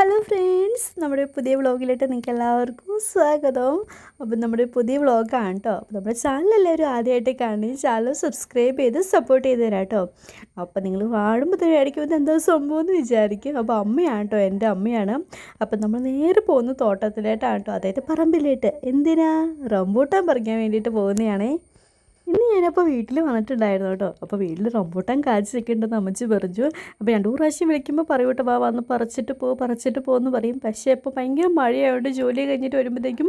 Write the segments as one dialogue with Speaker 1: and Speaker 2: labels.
Speaker 1: Hello friends നമ്മുടെ പുതിയ വ്ളോഗിലോട്ട് നിങ്ങൾക്ക് എല്ലാവർക്കും സ്വാഗതം. അപ്പം നമ്മുടെ പുതിയ വ്ളോഗാണ് കേട്ടോ അപ്പോൾ നമ്മുടെ ചാനൽ എല്ലാവരും ആദ്യമായിട്ട് കാണി ചാനൽ സബ്സ്ക്രൈബ് ചെയ്ത് സപ്പോർട്ട് ചെയ്ത് തരാം കേട്ടോ അപ്പോൾ നിങ്ങൾ വാഴുമ്പോൾ വിചാരിക്കും ഇത് എന്താ സംഭവം എന്ന് വിചാരിക്കും. അപ്പോൾ അമ്മയാണ് കേട്ടോ എന്റെ അമ്മയാണ്. അപ്പം നമ്മൾ നേരെ പോകുന്ന തോട്ടത്തിലായിട്ടാണ് കേട്ടോ അതായത് പറമ്പിലേട്ട്. എന്തിനാ? റംബൂട്ടാൻ പറിക്കാൻ വേണ്ടിയിട്ട് പോകുന്നതാണേ. ഇന്ന് ഞാനപ്പോൾ വീട്ടിൽ വന്നിട്ടുണ്ടായിരുന്നു കേട്ടോ. അപ്പോൾ വീട്ടിൽ റംബൂട്ടാൻ കാഴ്ച നിൽക്കുന്നുണ്ടെന്ന് അമ്മച്ചി പറഞ്ഞു. അപ്പോൾ രണ്ടു പ്രാവശ്യം വിളിക്കുമ്പോൾ പറയും കേട്ടോ വാ വന്ന് പറിച്ചിട്ട് പോ പറിച്ചിട്ട് പോകുമെന്ന് പറയും. പക്ഷേ ഇപ്പോൾ ഭയങ്കര മഴയായതുകൊണ്ട് ജോലി കഴിഞ്ഞിട്ട് വരുമ്പോഴത്തേക്കും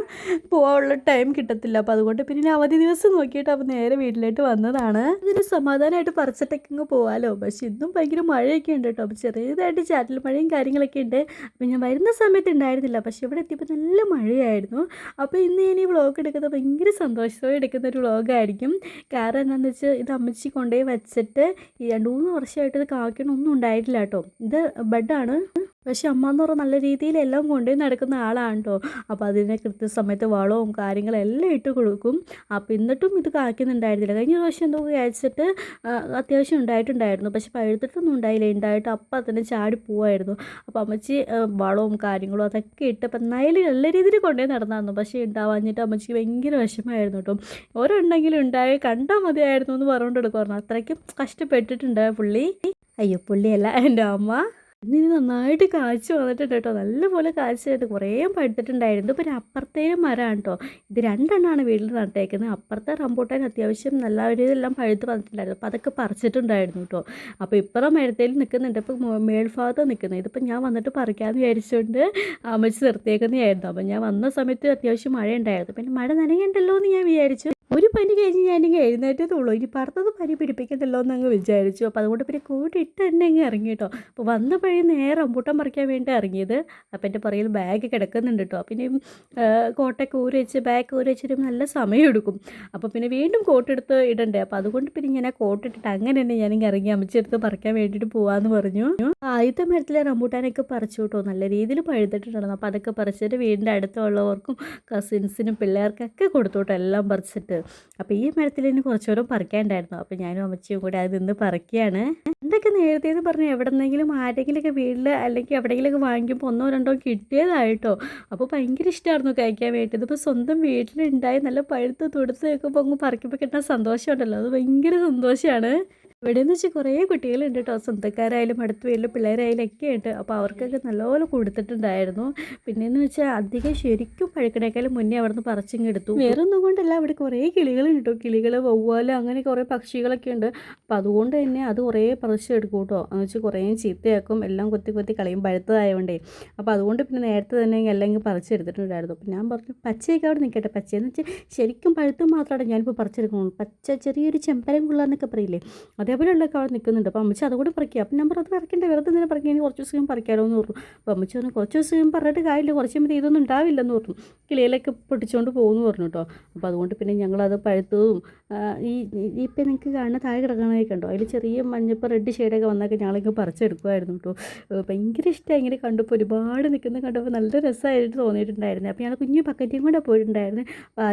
Speaker 1: പോകാനുള്ള ടൈം കിട്ടത്തില്ല. അപ്പോൾ അതുകൊണ്ട് പിന്നെ അവധി ദിവസം നോക്കിയിട്ട് അപ്പോൾ നേരെ വീട്ടിലോട്ട് വന്നതാണ്. ഇതിന് സമാധാനമായിട്ട് പറിച്ചിട്ടൊക്കെ ഇങ്ങ് പോകാമല്ലോ പക്ഷേ ഇന്നും ഭയങ്കര മഴയൊക്കെ ഉണ്ട് കേട്ടോ. അപ്പോൾ ചെറിയതായിട്ട് ചാറ്റൽ മഴയും കാര്യങ്ങളൊക്കെ ഉണ്ട്. അപ്പോൾ ഞാൻ വരുന്ന സമയത്ത് ഉണ്ടായിരുന്നില്ല. പക്ഷേ ഇവിടെ എത്തിയപ്പോൾ നല്ല മഴയായിരുന്നു. അപ്പോൾ ഇന്ന് ഞാൻ ഈ വ്ളോഗ് എടുക്കുന്നത് ഭയങ്കര സന്തോഷത്തോടെ എടുക്കുന്ന ഒരു വ്ളോഗായിരിക്കും. കാരണം എന്താണെന്ന് വെച്ചാൽ ഇത് അമ്മച്ചി കൊണ്ടുപോയി വെച്ചിട്ട് രണ്ട് മൂന്ന് വർഷമായിട്ട് ഇത് കാക്കണൊന്നും ഉണ്ടായിട്ടില്ല കേട്ടോ. ഇത് ബെഡാണ് പക്ഷെ അമ്മ എന്ന് പറഞ്ഞാൽ നല്ല രീതിയിൽ എല്ലാം കൊണ്ടുപോയി നടക്കുന്ന ആളാണ് കേട്ടോ അപ്പോൾ അതിനെ കൃത്യസമയത്ത് വളവും കാര്യങ്ങളും എല്ലാം ഇട്ട് കൊടുക്കും. അപ്പോൾ എന്നിട്ടും ഇത് കായ്ക്കുന്നുണ്ടായിരുന്നില്ല. കഴിഞ്ഞ പ്രാവശ്യം എന്തോ കഴിച്ചിട്ട് അത്യാവശ്യം ഉണ്ടായിട്ടുണ്ടായിരുന്നു. പക്ഷെ പഴുത്തിട്ടൊന്നും ഉണ്ടായില്ല. ഉണ്ടായിട്ട് അപ്പം അതിനെ ചാടി പോവായിരുന്നു. അപ്പോൾ അമ്മച്ചി വളവും കാര്യങ്ങളും അതൊക്കെ ഇട്ട് അപ്പം നയലിൽ നല്ല രീതിയിൽ കൊണ്ടുപോയി നടന്നായിരുന്നു. പക്ഷേ ഉണ്ടാവാഞ്ഞിട്ട് അമ്മച്ചിക്ക് ഭയങ്കര വിഷമമായിരുന്നു കേട്ടോ. ഓരോ ഉണ്ടെങ്കിലും ഉണ്ടായി കണ്ടാൽ മതിയായിരുന്നു എന്ന് പറഞ്ഞുകൊണ്ട് എടുക്കുമായിരുന്നു അത്രയ്ക്കും കഷ്ടപ്പെട്ടിട്ടുണ്ട് പുള്ളി. അയ്യോ പുള്ളിയല്ല എന്റെ അമ്മ. ഇന്നിനി നന്നായിട്ട് കാഴ്ച വന്നിട്ടുണ്ട് കേട്ടോ. നല്ലപോലെ കാഴ്ചയായിട്ട് കുറേ പഴുത്തിട്ടുണ്ടായിരുന്നു ഇപ്പോൾ ഒരു അപ്പുറത്തേലും മരമാണ് കേട്ടോ. ഇത് രണ്ടെണ്ണമാണ് വീട്ടിൽ നട്ടേക്കുന്നത് അപ്പുറത്തെ റംബൂട്ടാൻ അത്യാവശ്യം നല്ല ഇതെല്ലാം പഴുത്ത് വന്നിട്ടുണ്ടായിരുന്നു. അപ്പോൾ അതൊക്കെ പറിച്ചിട്ടുണ്ടായിരുന്നു കേട്ടോ. അപ്പോൾ ഇപ്പുറം മരത്തേൽ നിൽക്കുന്നുണ്ട്. ഇപ്പോൾ മേൽഭാഗത്ത് നിൽക്കുന്നത് ഇതിപ്പോൾ ഞാൻ വന്നിട്ട് പറിക്കാമെന്ന് വിചാരിച്ചുകൊണ്ട് അമ്മച്ച് നിർത്തിയേക്കുന്നതായിരുന്നു. അപ്പോൾ ഞാൻ വന്ന സമയത്ത് അത്യാവശ്യം മഴ ഉണ്ടായിരുന്നു പിന്നെ മഴ നനയുണ്ടല്ലോ എന്ന് ഞാൻ വിചാരിച്ചു. ഒരു പനി കഴിഞ്ഞ് ഞാനിങ്ങ് എഴുന്നേറ്റതുള്ളൂ ഇനി പറഞ്ഞത് പനി പിടിപ്പിക്കണ്ടല്ലോ എന്ന് അങ്ങ് വിചാരിച്ചു. അപ്പോൾ അതുകൊണ്ട് പിന്നെ കൂട്ടിട്ട് തന്നെ അങ്ങ് ഇറങ്ങി കേട്ടോ അപ്പോൾ വന്ന പഴി നേരെ അമ്പൂട്ടം പറിക്കാൻ വേണ്ടി ഇറങ്ങിയത്. അപ്പം എന്റെ പുറയിൽ ബാഗ് കിടക്കുന്നുണ്ട് കേട്ടോ പിന്നെ കോട്ടൊക്കെ ഊരി വെച്ച് ബാഗ് ഊരി വെച്ചിട്ട് നല്ല സമയം എടുക്കും. അപ്പോൾ പിന്നെ വീണ്ടും കോട്ടെടുത്ത് ഇടണ്ടേ. അപ്പോൾ അതുകൊണ്ട് പിന്നെ ഞാൻ ആ കോട്ടിട്ടിട്ട് അങ്ങനെ തന്നെ ഞാനിങ്ങ് ഇറങ്ങി അമ്മച്ചെടുത്ത് പറിക്കാൻ വേണ്ടിയിട്ട് പോകാമെന്ന് പറഞ്ഞു. ആദ്യത്തെ മരത്തിലെ റമ്പൂട്ടാനൊക്കെ പറിച്ചു കേട്ടോ നല്ല രീതിയിൽ പഴുത്തിട്ടുണ്ടായിരുന്നു അപ്പോൾ അതൊക്കെ പറിച്ചിട്ട് വീടിന്റെ അടുത്തുള്ളവർക്കും കസിൻസിനും പിള്ളേർക്കൊക്കെ കൊടുത്തു കേട്ടോ എല്ലാം പറിച്ചിട്ട്. അപ്പോൾ ഈ മരത്തിൽ ഇനി കുറച്ചുകൂടെ പറിക്കാനുണ്ടായിരുന്നു. അപ്പോൾ ഞാനും അമ്മച്ചിയും കൂടെ അത് നിന്ന് പറിക്കുകയാണ്. എന്തൊക്കെ നേരത്തെ എന്ന് പറഞ്ഞാൽ എവിടെന്നെങ്കിലും ആരെങ്കിലുമൊക്കെ വീട്ടിൽ അല്ലെങ്കിൽ എവിടെയെങ്കിലുമൊക്കെ വാങ്ങിക്കുമ്പോൾ ഒന്നോ രണ്ടോ കിട്ടിയതായിട്ടോ. അപ്പോൾ ഭയങ്കര ഇഷ്ടമായിരുന്നു കഴിക്കാൻ വേണ്ടി ഇതിപ്പോൾ സ്വന്തം വീട്ടിലുണ്ടായി നല്ല പഴുത്ത് തുടുത്ത് വെക്കുമ്പോൾ അങ്ങ് പറിക്കുമ്പോൾ കിട്ടുന്ന സന്തോഷമുണ്ടല്ലോ. അത് ഭയങ്കര സന്തോഷമാണ്. ഇവിടെ എന്ന് വെച്ചാൽ കുറേ കുട്ടികളുണ്ട് കേട്ടോ സ്വന്തക്കാരായാലും അടുത്ത് വീട്ടിലെ പിള്ളേരായാലും ഒക്കെ ഉണ്ട് അപ്പോൾ അവർക്കൊക്കെ നല്ലപോലെ കൊടുത്തിട്ടുണ്ടായിരുന്നു. പിന്നെയെന്ന് വെച്ചാൽ അധികം ശരിക്കും പഴുക്കണേക്കാളും മുന്നേ അവിടെ നിന്ന് പറിച്ചിങ്ങ് എടുത്തു. വേറെ ഒന്നും കൊണ്ടല്ല അവിടെ കുറേ കിളികളുണ്ട് കേട്ടോ കിളികൾ വവ്വാൽ അങ്ങനെ കുറേ പക്ഷികളൊക്കെ ഉണ്ട്. അപ്പോൾ അതുകൊണ്ട് തന്നെ അത് കുറേ പറിച്ചെടുക്കും കേട്ടോ എന്ന് വെച്ചാൽ കുറേ ചീത്തയാക്കും. എല്ലാം കൊത്തി കൊത്തി കളയും. പഴുത്തതായതുകൊണ്ടേ അപ്പോൾ അതുകൊണ്ട് പിന്നെ നേരത്തെ തന്നെ എല്ലാം പറിച്ചെടുത്തിട്ടുണ്ടായിരുന്നു അപ്പോൾ ഞാൻ പറഞ്ഞു പച്ചയൊക്കെ അവിടെ നിൽക്കട്ടെ പച്ചയെന്ന് വെച്ചാൽ ശരിക്കും പഴുത്ത് മാത്രമാണ് ഞാനിപ്പോൾ പറിച്ചെടുക്കുന്നത്. പച്ച ചെറിയൊരു ചെമ്പരം കൊള്ളാന്നൊക്കെ പറയില്ലേ? അതേപോലെയുള്ളതൊക്കെ അവിടെ നിൽക്കുന്നുണ്ട്. അപ്പോൾ അമ്മച്ചി അതുകൂടെ പറിക്കുക അപ്പം നമ്പർ അത് പറിക്കണ്ട. വെറുതെ ഇങ്ങനെ പറിക്കുക ഇനി കുറച്ച് ദിവസം പറിക്കാമല്ലോ എന്ന് പറഞ്ഞു. അപ്പോൾ അമ്മച്ചി പറഞ്ഞു കുറച്ച് ദിവസം പറഞ്ഞിട്ട് കാര്യമില്ല. കുറച്ച് കഴിയുമ്പോൾ ഇതൊന്നും ഉണ്ടാവില്ലെന്ന് പറഞ്ഞു. കിളിയിലൊക്കെ പൊട്ടിച്ചുകൊണ്ട് പോകുമെന്ന് പറഞ്ഞു കേട്ടോ അപ്പോൾ അതുകൊണ്ട് പിന്നെ ഞങ്ങളത് പഴുത്തതും ഈ ഇപ്പം നിങ്ങൾക്ക് കാണുന്ന താഴെ കിടക്കണമൊക്കെ കണ്ടോ? അതിൽ ചെറിയ മഞ്ഞപ്പോൾ റെഡ് ഷെയ്ഡൊക്കെ വന്നൊക്കെ ഞങ്ങളിങ്ങനെ പറിച്ചെടുക്കുമായിരുന്നു കേട്ടോ ഭയങ്കര ഇഷ്ടമായി ഇങ്ങനെ കണ്ടപ്പോൾ. ഒരുപാട് നിൽക്കുന്ന കണ്ടപ്പോൾ നല്ല രസമായിട്ട് തോന്നിയിട്ടുണ്ടായിരുന്നു. അപ്പോൾ ഞങ്ങൾ കുഞ്ഞു ബക്കറ്റിയും കൂടെ പോയിട്ടുണ്ടായിരുന്നു.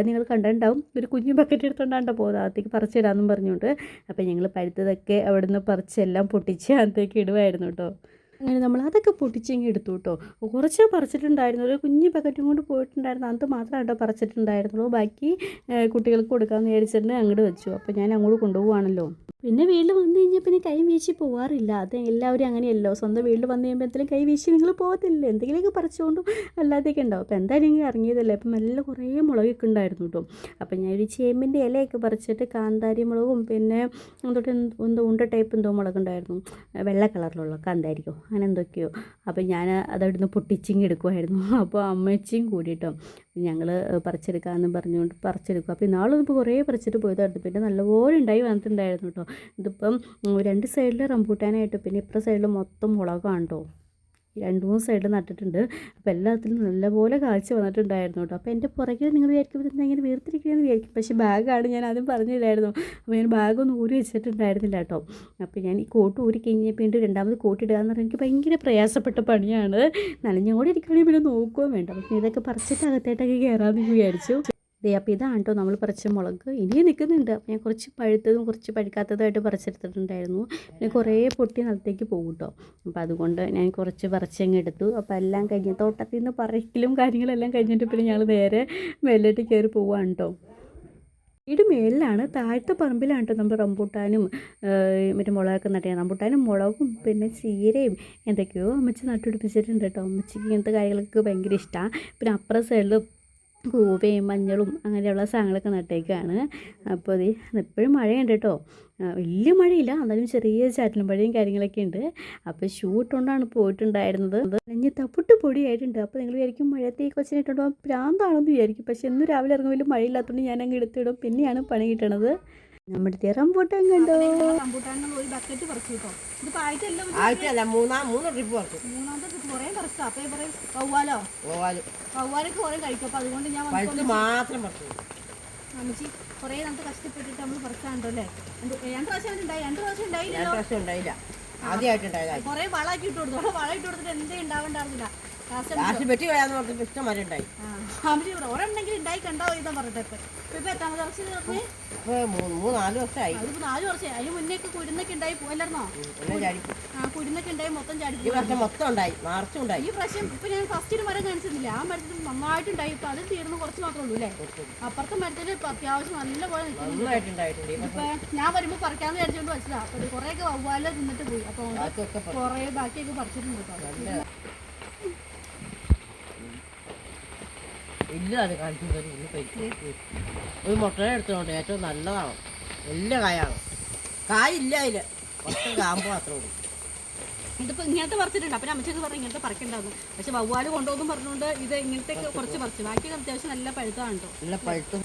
Speaker 1: നിങ്ങൾ കണ്ടിട്ടുണ്ടാവും. ഒരു കുഞ്ഞു ബക്കറ്റ് എടുത്തുകൊണ്ടാണ് പോകുന്നത് അകത്തേക്ക് പറിച്ചിടാമെന്നും പറഞ്ഞുകൊണ്ട്. അപ്പോൾ ഞങ്ങൾ പഴുത്തതൊക്കെ അവിടെ നിന്ന് പറിച്ചെല്ലാം പൊട്ടിച്ച് അകത്തേക്ക് ഇടുമായിരുന്നു കേട്ടോ അങ്ങനെ നമ്മൾ അതൊക്കെ പൊട്ടിച്ചെങ്കിൽ എടുത്തു കേട്ടോ. കുറച്ച് പറിച്ചിട്ടുണ്ടായിരുന്നു. ഒരു കുഞ്ഞു പാക്കറ്റും കൊണ്ട് പോയിട്ടുണ്ടായിരുന്നു. അത് മാത്രമേ കേട്ടോ പറിച്ചിട്ടുണ്ടായിരുന്നുള്ളൂ. ബാക്കി കുട്ടികൾക്ക് കൊടുക്കാമെന്ന് വിചാരിച്ചിട്ട് അങ്ങോട്ട് വെച്ചു. അപ്പോൾ ഞാൻ അങ്ങോട്ട് കൊണ്ടുപോവാണല്ലോ. പിന്നെ വീട്ടിൽ വന്നു കഴിഞ്ഞാൽ പിന്നെ കൈ വീശി പോവാറില്ല. അത് എല്ലാവരും അങ്ങനെയല്ലോ. സ്വന്തം വീട്ടിൽ വന്നു കഴിയുമ്പോഴത്തേക്കും കൈ വീശി നിങ്ങൾ പോകത്തില്ല? എന്തെങ്കിലുമൊക്കെ പറിച്ചുകൊണ്ടും അല്ലാതെയൊക്കെ ഉണ്ടാവും. അപ്പോൾ എന്തായാലും ഇങ്ങനെ ഇറങ്ങിയതല്ലേ. അപ്പം നല്ല കുറേ മുളകൊക്കെ ഉണ്ടായിരുന്നു കേട്ടോ. അപ്പം ഞാൻ ഒരു ചേമ്പിന്റെ ഇലയൊക്കെ പറിച്ചിട്ട് കാന്താരി മുളകും പിന്നെ എന്തൊട്ട് എന്തോ ഉണ്ട ടൈപ്പ് എന്തോ മുളകുണ്ടായിരുന്നു. വെള്ള കളറിലുള്ള കാന്താരിക്കോ. അങ്ങനെ എന്തൊക്കെയോ. അപ്പോൾ ഞാൻ അതവിടുന്ന് പൊട്ടിച്ചിങ് എടുക്കുമായിരുന്നു അപ്പോൾ അമ്മച്ചിയും കൂടിയിട്ടോ ഞങ്ങൾ പറിച്ചെടുക്കാമെന്ന് പറഞ്ഞുകൊണ്ട് പറിച്ചെടുക്കും. അപ്പോൾ ഇന്നാളൊന്നും ഇപ്പോൾ കുറേ പറിച്ചിട്ട് പോയതായിരുന്നു. പിന്നെ നല്ലപോലെ ഉണ്ടായി വന്നിട്ടുണ്ടായിരുന്നു കേട്ടോ ഇതിപ്പം രണ്ട് സൈഡിൽ റംബൂട്ടാനായിട്ട് പിന്നെ ഇപ്പുറ സൈഡിൽ മൊത്തം മുളകാണ് രണ്ട് മൂന്ന് സൈഡിൽ നട്ടിട്ടുണ്ട്. അപ്പോൾ എല്ലാത്തിലും നല്ലപോലെ കാഴ്ച വന്നിട്ടുണ്ടായിരുന്നു കേട്ടോ അപ്പോൾ എന്റെ പുറകിൽ നിങ്ങൾ വിചാരിക്കും ഇതെന്താ ഇങ്ങനെ വീർത്തിരിക്കുകയെന്ന് വിചാരിക്കും. പക്ഷേ ബാഗാണ് ഞാൻ ആദ്യം പറഞ്ഞില്ലായിരുന്നു. അപ്പോൾ ഞാൻ ബാഗൊന്നും ഊരി വെച്ചിട്ടുണ്ടായിരുന്നില്ല കേട്ടോ അപ്പോൾ ഞാൻ ഈ കോട്ട് ഊരി കഴിഞ്ഞപ്പോൾ വീണ്ടും രണ്ടാമത് കോട്ട് ഇടുക എന്ന് പറഞ്ഞാൽ എനിക്ക് ഭയങ്കര പ്രയാസപ്പെട്ട പണിയാണ്. നനഞ്ഞോടെ ഇരിക്കുകയാണെങ്കിൽ പിന്നെ നോക്കുകയും വേണ്ട. പക്ഷേ ഇതൊക്കെ പറിച്ചിട്ട് അകത്തേട്ടൊക്കെ കയറാമെന്ന് വിചാരിച്ചു. ദേ അപ്പോൾ ഇതാണ് കേട്ടോ നമ്മൾ പറിച്ച മുളക്. ഇനിയും നിൽക്കുന്നുണ്ട് അപ്പോൾ ഞാൻ കുറച്ച് പഴുത്തതും കുറച്ച് പഴുക്കാത്തതുമായിട്ട് പറിച്ചെടുത്തിട്ടുണ്ടായിരുന്നു. പിന്നെ കുറേ പൊട്ടി നിലത്തേക്ക് പോകും കേട്ടോ അപ്പോൾ അതുകൊണ്ട് ഞാൻ കുറച്ച് പറിച്ചങ്ങ് എടുത്തു. അപ്പോൾ എല്ലാം കഴിഞ്ഞ് തോട്ടത്തിൽ നിന്ന് പറിക്കലും കാര്യങ്ങളെല്ലാം കഴിഞ്ഞിട്ട് പിന്നെ ഞങ്ങൾ നേരെ മേലോട്ട് കയറി പോവാണ് കേട്ടോ വീട് മേളിലാണ്. താഴത്തെ പറമ്പിലാണ് കേട്ടോ നമ്മൾ റംബൂട്ടാനും മറ്റേ മുളകൊക്കെ നട്ടേ. റംബൂട്ടാനും മുളകും പിന്നെ ചീരയും എന്തൊക്കെയോ അമ്മച്ചി നട്ടുപിടിപ്പിച്ചിട്ടുണ്ട് കേട്ടോ. അമ്മച്ചിക്ക് ഇങ്ങനത്തെ കാര്യങ്ങളൊക്കെ ഭയങ്കര ഇഷ്ടമാണ് പിന്നെ അപ്പുറം സൈഡിൽ കൂവയും മഞ്ഞളും അങ്ങനെയുള്ള സാധനങ്ങളൊക്കെ നട്ടേക്കാണ്. അപ്പോൾ ഇത് എപ്പോഴും മഴയുണ്ട് കേട്ടോ. വലിയ മഴയില്ല. എന്നാലും ചെറിയ ചാറ്റലും മഴയും കാര്യങ്ങളൊക്കെ ഉണ്ട്. അപ്പോൾ ഷൂ ഇട്ടുകൊണ്ടാണ് പോയിട്ടുണ്ടായിരുന്നത്. നഞ്ഞ് തപ്പിട്ട് പൊടിയായിട്ടുണ്ട്. അപ്പോൾ നിങ്ങൾ വിചാരിക്കും മഴയത്തേക്ക് കൊച്ചിനിട്ടുണ്ടോ പ്രാന്താണെന്ന് വിചാരിക്കും. പക്ഷെ ഇന്ന് രാവിലെ ഇറങ്ങുമ്പോൾ മഴയില്ലാത്തതുകൊണ്ട് ഞാൻ അങ്ങ് എടുത്തിടും പിന്നെയാണ് പണി കിട്ടണത്. നമ്മുടെ റംബൂട്ടാൻ കണ്ടോ?
Speaker 2: റംബൂട്ടാനിൽ ഒരു ബക്കറ്റ് പറിച്ചു കേട്ടോ. ഇതിപ്പോ ആയിട്ടെല്ലാം
Speaker 3: ആഴ്ചയല്ല മൂന്നാം മൂന്ന് ട്രിപ്പ് പറിച്ചു
Speaker 2: മൂന്നാമത്തെ ട്രിപ്പ് കുറേ പറിച്ചു അപ്പൊ പറയും വവ്വാലോ?
Speaker 3: പോവാൽ
Speaker 2: വവ്വാലൊക്കെ കുറേ കഴിക്കും. അപ്പൊ അതുകൊണ്ട് ഞാൻ
Speaker 3: മാത്രം പറിച്ചു
Speaker 2: അമ്മച്ചി കുറേ നമുക്ക് കഷ്ടപ്പെട്ടിട്ട് നമ്മൾ പറിച്ചാണ്ടോ അല്ലേ? രണ്ട് രണ്ട് പ്രാവശ്യം ഉണ്ടായി. രണ്ട് പ്രാവശ്യം
Speaker 3: രണ്ട്
Speaker 2: ഉണ്ടായില്ലല്ലോ
Speaker 3: വർഷം ഉണ്ടായില്ല ആദ്യമായിട്ടുണ്ടായതായി
Speaker 2: കുറേ വളമാക്കി ഇട്ട് കൊടുത്തു. അവിടെ വളം ഇട്ട് കൊടുത്തിട്ട് എന്തേ ഉണ്ടാവണ്ടായിരുന്നില്ല ലാസ്റ്റ്
Speaker 3: വെട്ടി കളയാന്ന് പറഞ്ഞിട്ട് ഇഷ്ടം വരെ ഉണ്ടായി.
Speaker 2: ഒരെണ്ണെങ്കിലും ഉണ്ടായി കണ്ടോ ഇതാ പറഞ്ഞിട്ട് ഇപ്പൊ. ഇപ്പൊ എത്താമത് കുറച്ച് പറഞ്ഞേ
Speaker 3: ഇപ്പൊ മൂന്ന് മൂന്ന് നാല് വർഷമായി
Speaker 2: അതിപ്പോ നാല് വർഷം അതിന് മുന്നേ ഒക്കെ കുരുന്നൊക്കെ ഉണ്ടായി പോയല്ലായിരുന്നോ ആ കുരുന്നൊക്കെ ഉണ്ടായി മൊത്തം ചാടി
Speaker 3: വർഷം മൊത്തം ഉണ്ടായി. മാർച്ചും ഉണ്ടായി.
Speaker 2: ഈ പ്രാവശ്യം ഇപ്പൊ ഞാൻ ഫസ്റ്റ് ഒരു മരം കാണിച്ചിരുന്നില്ല? ആ മരത്തിൽ നന്നായിട്ടുണ്ടായി ഇപ്പൊ അത് തീർന്ന് കുറച്ച് മാത്രമേ ഉള്ളൂ അല്ലേ? അപ്പുറത്തെ മരത്തിൽ അത്യാവശ്യം നല്ല പോലെ ഇപ്പൊ ഞാൻ വരുമ്പോ പറിക്കാന്ന് വിചാരിച്ചോണ്ട് വെച്ചതാ. അപ്പൊ കുറെയൊക്കെ വവ്വാല തിന്നിട്ട് പോയി. അപ്പൊ. കുറേ ബാക്കിയൊക്കെ പറിച്ചിട്ടുണ്ട് കേട്ടോ.
Speaker 3: നല്ല ഇല്ല അത് കാണിച്ചു തരും ഇന്ന് കഴിക്കും ഒരു മുട്ടനെ എടുത്തോണ്ട് ഏറ്റവും നല്ലതാണ്. വലിയ കായാണ്. കായില്ല അതിൽ. കുറച്ച് കാമ്പ് മാത്രമേ ഉള്ളൂ.
Speaker 2: ഇതിപ്പോ ഇങ്ങനത്തെ പറിച്ചിട്ടുണ്ട്. അപ്പൊ അമ്മച്ചൊക്കെ പറഞ്ഞു ഇങ്ങനത്തെ പറിക്കണ്ടാവും പക്ഷെ വവ്വാൽ കൊണ്ടുപോകും പറഞ്ഞുകൊണ്ട് ഇത് ഇങ്ങനത്തെ കുറച്ച് പറിച്ചു. ബാക്കിയൊക്കെ അത്യാവശ്യം നല്ല പഴുത്തതാണ് കേട്ടോ
Speaker 3: നല്ല പഴുത്തും.